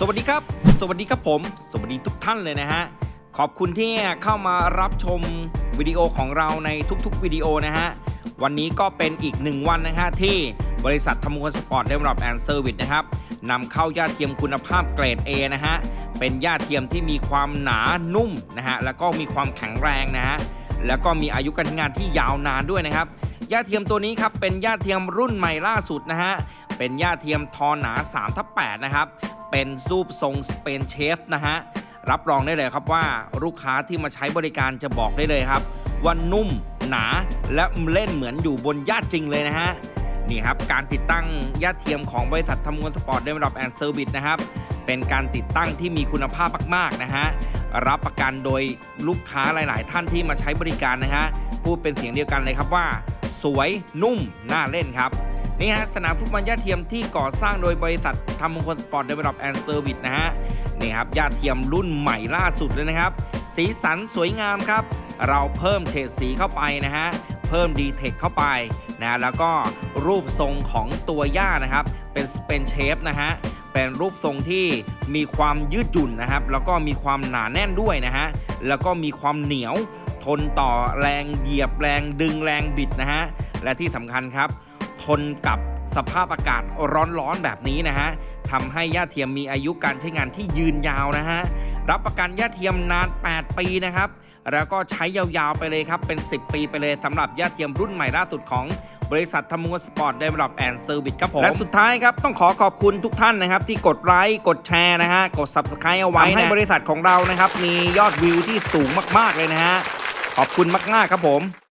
สวัสดีครับ สวัสดีครับผม สวัสดีทุกท่านเลยนะฮะ ขอบคุณที่เข้ามารับชมวิดีโอของเราในทุกๆวิดีโอนะฮะ วันนี้ก็เป็นอีกหนึ่งวันนะฮะที่บริษัทธรรมงคลสปอร์ตเดเวลลอปแอนด์เซอร์วิสนะครับนำเข้าย่าเทียมคุณภาพเกรด A นะฮะ เป็นย่าเทียมที่มีความหนานุ่มนะฮะ แล้วก็มีความแข็งแรงนะฮะ แล้วก็มีอายุการใช้งานที่ยาวนานด้วยนะครับย่าเทียมตัวนี้ครับเป็นย่าเทียมรุ่นใหม่ล่าสุดนะฮะ เป็นย่าเทียมทอหนา3ทับ8นะครับ เป็นรูปทรงสเปนเชฟนะฮะ รับรองได้เลยครับว่าลูกค้าที่มาใช้บริการจะบอกได้เลยครับ ว่านุ่มหนาและเล่นเหมือนอยู่บนย่าจริงเลยนะฮะ นี่ครับ การติดตั้งย่าเทียมของบริษัททำงวนสปอร์ตเดเวลลอปแอนด์เซอร์วิสนะครับ เป็นการติดตั้งที่มีคุณภาพมากๆนะฮะรับประกันโดยลูกค้าหลาย ๆ ท่านที่มาใช้บริการนะฮะพูดเป็นเสียงเดียวกันเลยครับว่า สวยนุ่มน่าเล่นครับ นี่ฮะสนามฟุตบอลย่าเทียมที่ก่อสร้างโดยบริษัททำมงคลสปอร์ตเดเวลลอปแอนด์เซอร์วิสนะฮะนี่ครับย่าเทียมรุ่นใหม่ล่าสุดเลยนะครับ สีสันสวยงามครับ เราเพิ่มเฉดสีเข้าไปนะฮะเพิ่มดีเทคเข้าไปนะแล้วก็รูปทรงของตัวย่านะครับ เป็นเป็นเชฟนะฮะเป็นรูปทรงที่มีความยืดหยุ่นนะครับ แล้วก็มีความหนาแน่นด้วยนะฮะแล้วก็มีความเหนียว ทนต่อแรงเหยียบแรงดึงแรงบิดนะฮะและที่สำคัญครับ ทนกับสภาพอากาศร้อนๆแบบนี้นะฮะทำให้ย่าเทียมมีอายุการใช้งานที่ยืนยาวนะฮะ รับประกันย่าเทียมนาน 8 ปีนะครับ แล้วก็ใช้ยาวๆไปเลยครับ เป็น 10 ปีไปเลยสำหรับย่าเทียมรุ่นใหม่ล่าสุดของบริษัทธรรมงสปอร์ตเดเวลลอปแอนด์เซอร์วิสครับผม และสุดท้ายครับ ต้องขอขอบคุณทุกท่านนะครับ ที่กดไลค์กดแชร์นะฮะ กด Subscribe เอาไว้ทำให้บริษัทของเรานะครับ มียอดวิวที่สูงมากๆเลยนะฮะ ขอบคุณมากๆครับผม